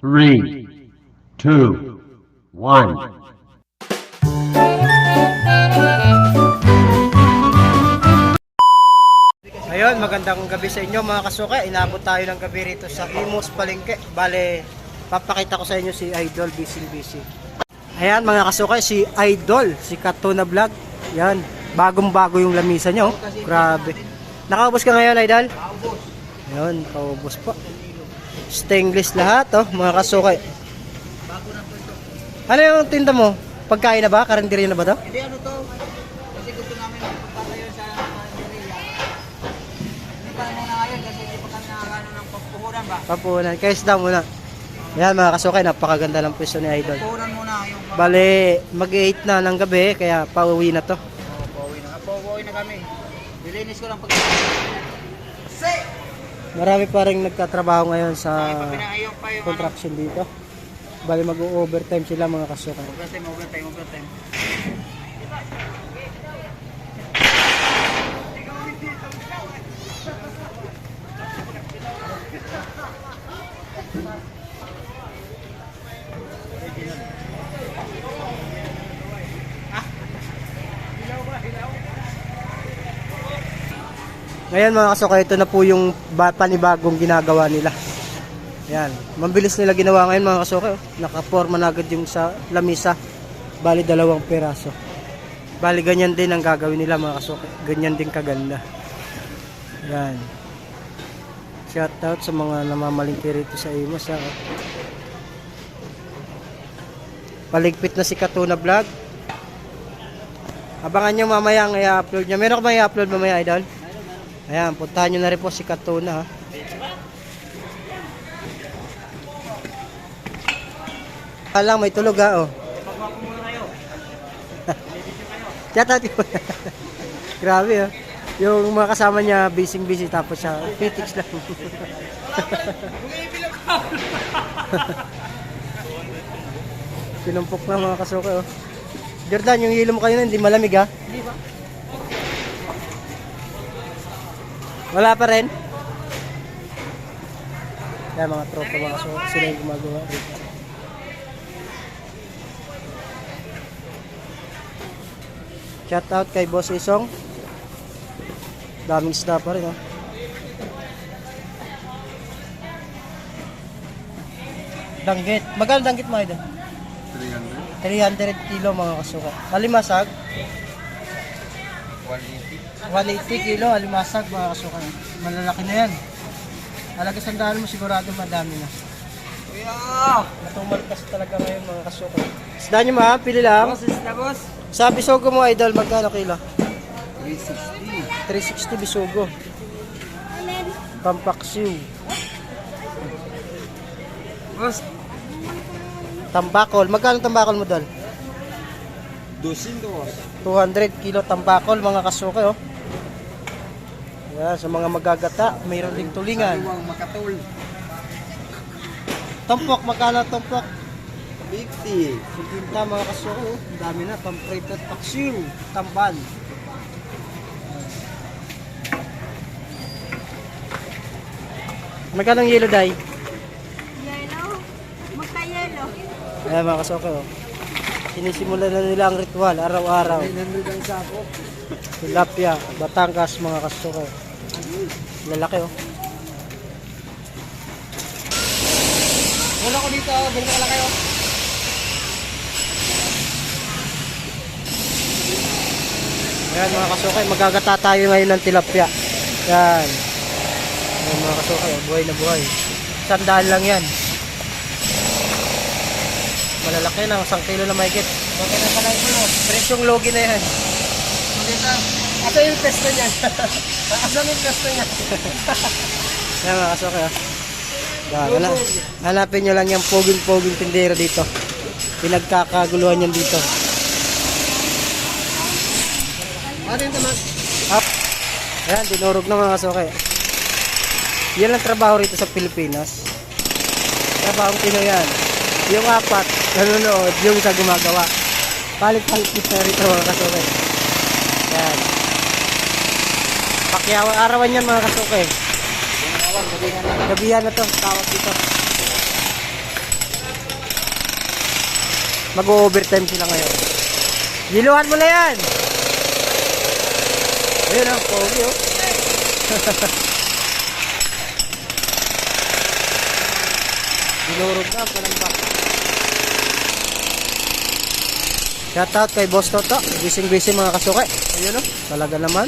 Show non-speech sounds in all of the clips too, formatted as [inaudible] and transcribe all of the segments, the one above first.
three, two, one. Ayun, magandang gabi sa inyo mga kasuka. Inabot tayo ng gabi rito sa Imos Palengke. Bale, papakita ko sa inyo si Idol Busy Busy. Ayan mga kasuka, si Idol, si Katuna Vlog. Yan, bagong-bago yung lamisa nyo. Grabe. Nakaubos ka ngayon, Idol? Ayun, paubos po. Stainless lahat, oh, mga kasuka. Ano yung tinda mo? Pagkain na ba? Karinderya na ba to? Hindi ano to, kasi gusto namin magpunta ngayon sa Manila. Hindi pa muna ngayon kasi hindi pa kami nakakano ng pagpuhunan ba? Papunan. Kaya isda muna. Yan mga kasukay, napakaganda ng pwesto ni Idol. Puhunan muna yung Bale, mag-8 na ng gabi, kaya pauwi na to. Oh, pauwi na. Pauwi na kami. Dilinis ko lang pag... Marami pa rin nagtatrabaho ngayon sa construction dito. Bale, mag-overtime sila mga kasukay. Overtime, overtime, overtime. Ngayon mga kasukay, ito na po yung ba- panibagong ginagawa nila. Yan. Mabilis nila ginawa ngayon mga kasukay. oh. Nakaporma na agad yung sa lamisa. Bali, dalawang peraso. Bali, ganyan din ang gagawin nila mga kasukay. Ganyan din kaganda. Yan. Shout out sa mga namamalingki rito sa Imos. Ha. Paligpit na si Katuna Vlog. Abangan nyo mamaya ang i-upload niya. Meron ka ba i-upload mamaya, Idol? Ayan, puntahan nyo na rin po si Katuna. Ha. Alang, may tulog ha, oh. [laughs] Chat out yun. [laughs] Grabe, oh. Yung mga kasama niya, busy-busy, tapos siya, pitix lang. [laughs] Pinumpok na mga kasuka, oh. Jordan, yung hilo mo kanina, hindi malamig, ha? Hindi ba? Wala pa rin? Kaya mga tropa mga kasuka, sila yung gumagawa dito. Shout out kay Boss Isong. Daming isda pa rin, oh. Danggit. Magkano danggit mo, Idol? 300 kilo mga kasuka. Alimasag? 180 kilo alimasag mga kasuka. Malalaki na yan. Halaga sandaan mo sigurado madami na. Kuya! Matumal kasi talaga ngayon mga kasuka. Isda nyo ma, pili lang. Boss, is na boss? Sa bisogo mo idol, magkano kilo? 360. 360 bisogo. Pampaksiw. Boss, Tambakol. Magkano tambakol mo dol? Dosin to boss. 200 kilo tambakol mga kasuka oh. Yan, sa mga magagata, mayroon ding tulingan. Iwang makatul. Tumpok, magkano tumpok? 50. Pinta mga kasuko, oh. Dami na, pamprito at paksiw, tamban. Magkano ang yellow dye? Yellow? Magka-yellow. Ayan mga kasuko, oh. Sinisimulan na nila ang ritual araw-araw. 900 ang sako. Tilapia, Batangas mga kasuko. Lalaki oh. Wala ko dito, ganito ka lang kayo. Ayan mga kasukay, magagata tayo ngayon ng tilapia. Yan. Ayan mga kasukay, oh, buhay na buhay. Sandaan lang yan. Malalaki na, isang kilo na mahigit. Okay na pala ito, no? Presyong logi na yan. Maganda. Asa yung pesto niyan? [laughs] Asa yung pesto niyan? Ayan [laughs] mga kasukay. Oh. Yan, hanap, hanapin nyo lang yung poging-poging tindero dito. Pinagkakaguluhan yan dito. Ano yung tamang? Up. Ayan, dinurog na mga kasuke. Yan ang trabaho rito sa Pilipinas. Trabaho Pinoy yan. Yung apat, nanonood, yung isa gumagawa. Palit-palit kita rito mga kasuke. Yan. Pakyawa arawan yan mga kasuke. Gabihan na to, tawag dito. Mag-overtime sila ngayon. Giluhan mo na yan! Ayun ang pogi oh. [laughs] Dinurog na, parang ba? Shoutout kay Boss Toto. Gising-gising mga kasuke. Ayun oh, talaga naman.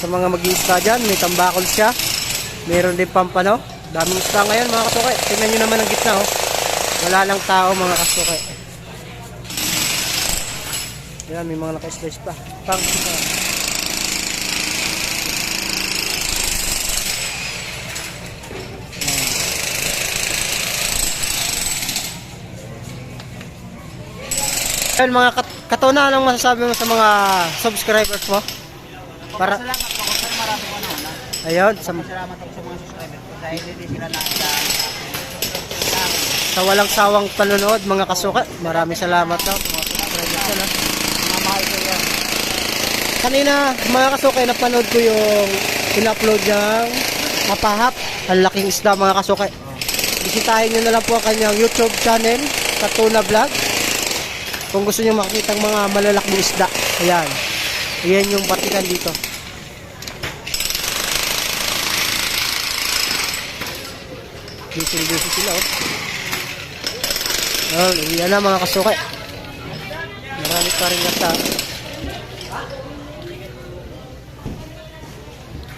Sa mga mag isda dyan, may tambakol siya. Meron din pampano. Daming isda ngayon mga kasuke. Tingnan nyo naman ang gitna oh. Wala lang tao mga kasuke. Yan, may mga naka-slice pa. Pang Ayun mga kat katuna, anong masasabi mo sa mga subscribers mo? Para, Salamat po sir, po na. ayun, sa, Salamat po sa mga subscriber ko dahil hindi sila nakita. sa walang sawang panonood, mga kasuka, maraming salamat subscribers ko, ko yan. Kanina, mga kasukay, napanood ko yung in-upload niyang mapahap. Ang laking isda, mga kasukay. Bisitahin nyo na lang po ang kanyang YouTube channel, Katuna Vlog. Kung gusto nyo ang mga malalaking isda. Ayan. Ayan yung batikan dito. Busy-busy sila, oh. Ayan, uwian na mga kasukay. Marami pa rin nasa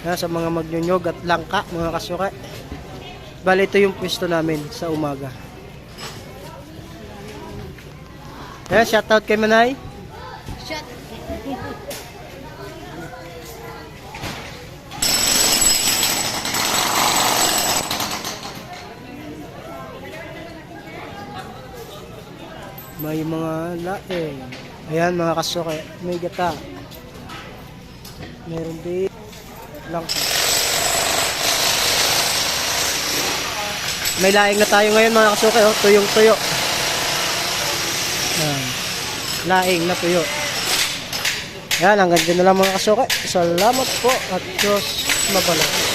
Yan, sa mga magnyonyog at langka, mga kasuka. Bali, ito yung pwesto namin sa umaga. Yan, shoutout kay Manay. Shot. May mga laing. Ayan, mga kasuka. May gata. Meron din langka. May laing na tayo ngayon, mga kasuka. Oh, tuyong tuyo. Yan. Laing na tuyo. Yan, hanggang dyan na lang mga kasuka. Salamat po at Diyos mabalang.